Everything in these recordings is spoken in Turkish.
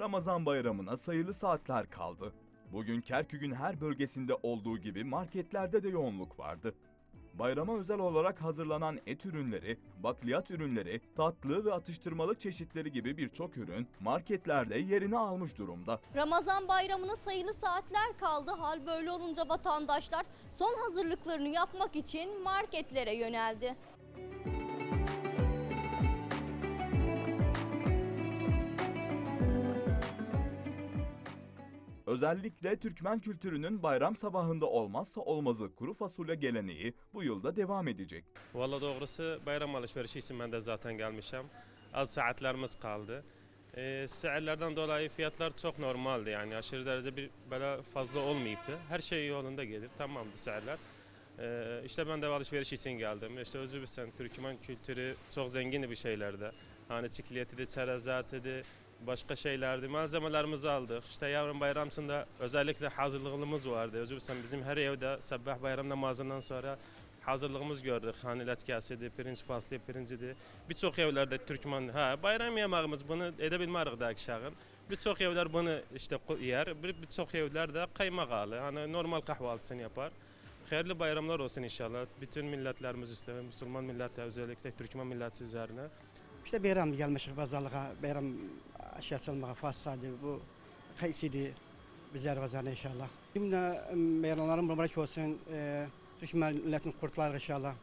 Ramazan bayramına sayılı saatler kaldı. Bugün Kerkük'ün her bölgesinde olduğu gibi marketlerde de yoğunluk vardı. Bayrama özel olarak hazırlanan et ürünleri, bakliyat ürünleri, tatlı ve atıştırmalık çeşitleri gibi birçok ürün marketlerde yerini almış durumda. Ramazan bayramına sayılı saatler kaldı. Hal böyle olunca vatandaşlar son hazırlıklarını yapmak için marketlere yöneldi. Özellikle Türkmen kültürünün bayram sabahında olmazsa olmazı kuru fasulye geleneği bu yılda devam edecek. Valla doğrusu bayram alışverişi için ben de zaten gelmişim. Az saatlerimiz kaldı. Ee, seyirlerden dolayı fiyatlar çok normaldi yani aşırı derece bir böyle fazla olmayıptı. Her şey yolunda gelir tamamdı seyirler. Ee, işte ben de alışveriş için geldim. İşte Özbekistan, Türkmen kültürü çok zengin bir şeylerde. Hani çikolatıydı, çerezatıydı, başka şeylerdi. Malzemelerimizi aldık. İşte yarın bayramında özellikle hazırlığımız vardı. Özbekistan bizim her evde sabah bayram namazından sonra hazırlığımız gördük. Hani letkasıydı, pirinç pastı, pirinciydi. Birçok evlerde Türkmen, ha bayram yemeğimiz bunu edebilmedik de akşam. Birçok evler bunu işte yer, bir- birçok evler de kaymak alı. Hani normal kahvaltısını yapar. Hayırlı bayramlar olsun inşallah. Bütün milletlerimiz üstüne, Müslüman millete özellikle Türkmen milleti üzerine. İşte bayram gelmişik pazarlığa, bayram almaya fassadı bu kaysidi bizler pazarına inşallah. Şimdi bayramların mübarek olsun, e, Türkmen milletin kurtlar inşallah.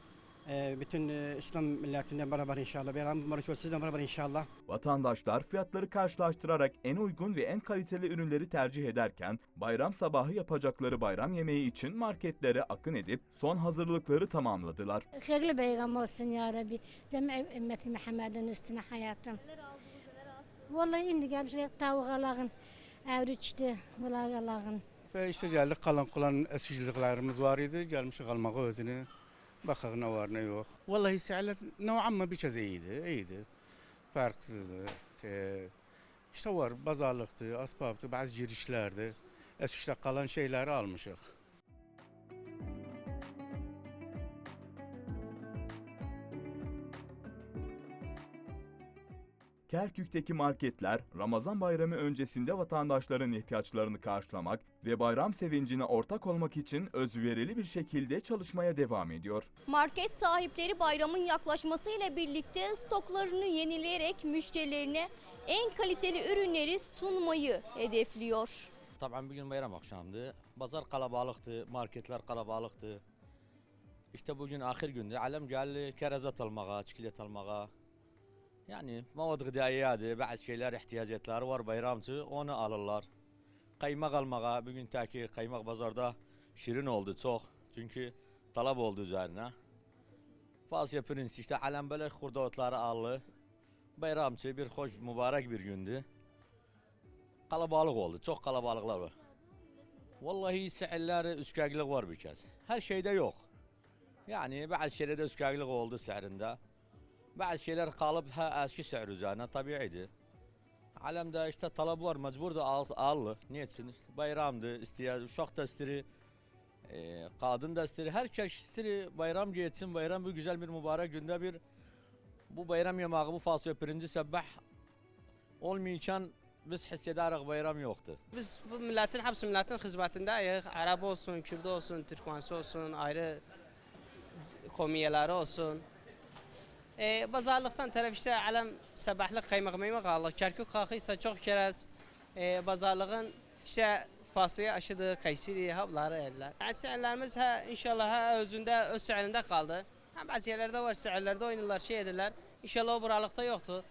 E, bütün e, İslam milletinde beraber inşallah. Bayram mübarek olsun sizden beraber inşallah. Vatandaşlar fiyatları karşılaştırarak en uygun ve en kaliteli ürünleri tercih ederken bayram sabahı yapacakları bayram yemeği için marketlere akın edip son hazırlıkları tamamladılar. Hayırlı bayram olsun ya Rabbi. Cemi ümmeti Muhammed'in üstüne hayatım. Vallahi indi gelmişler tavuk alağın, evriçti, bular alağın. Ve işte geldik kalan kalan esücülüklerimiz var idi. Gelmiş almaya özünü. Bakak ne var ne yok. Vallahi seyirler nav'an ma bir çez iyiydi. iyiydi. Farksızdı. Ee, işte var bazarlıktı, asbaptı, bazı girişlerdi. Esüçte kalan şeyleri almışık. Kerkük'teki marketler Ramazan bayramı öncesinde vatandaşların ihtiyaçlarını karşılamak ve bayram sevincine ortak olmak için özverili bir şekilde çalışmaya devam ediyor. Market sahipleri bayramın yaklaşmasıyla birlikte stoklarını yenileyerek müşterilerine en kaliteli ürünleri sunmayı hedefliyor. Tabii bugün bayram akşamdı. Pazar kalabalıktı, marketler kalabalıktı. İşte bugün ahir gündü. Alem geldi kerezat almaya, çikolat almaya. Yani mavad gıdaiyadı, bazı şeyler ihtiyacatları var bayramçı, onu alırlar. Kaymak almaya, bugün taki kaymak pazarda şirin oldu çok. Çünkü talep oldu üzerine. Fasya pirinç işte alem böyle hurdavatları aldı. Bayramçı bir hoş mübarek bir gündü. Kalabalık oldu. Çok kalabalıklar var. Vallahi seyirler üskaklık var bir kez. Her şeyde yok. Yani bazı şeylerde üskaklık oldu seyrinde. Bazı şeyler kalıp ha eski seyir üzerine tabiiydi. Alemde işte talep var mecbur da al, al. Niyetin? Bayramdı, istiyor, uşak da istiri, e, kadın da istiri, herkes istiri bayram geçsin. Bayram bu güzel bir mübarek günde bir bu bayram yemeği bu fasulye pirinci sabah olmayacağın biz hissederek bayram yoktu. Biz bu milletin, hepsi milletin hizmetindeyik. Arap olsun, Kürt olsun, Türkmensi olsun, ayrı komiyeleri olsun. Ee, pazarlıktan taraf işte alem sabahlık kaymak meymek aldık. Kerkük kakıysa çok kerez e, pazarlığın işte faslıyı aşıdı, kayseri, hapları eller. Yani seyirlerimiz ha, inşallah ha, özünde, öz seyrinde kaldı. Ha, bazı yerlerde var seyirlerde oynuyorlar, şey edirler. İnşallah o buralıkta yoktu.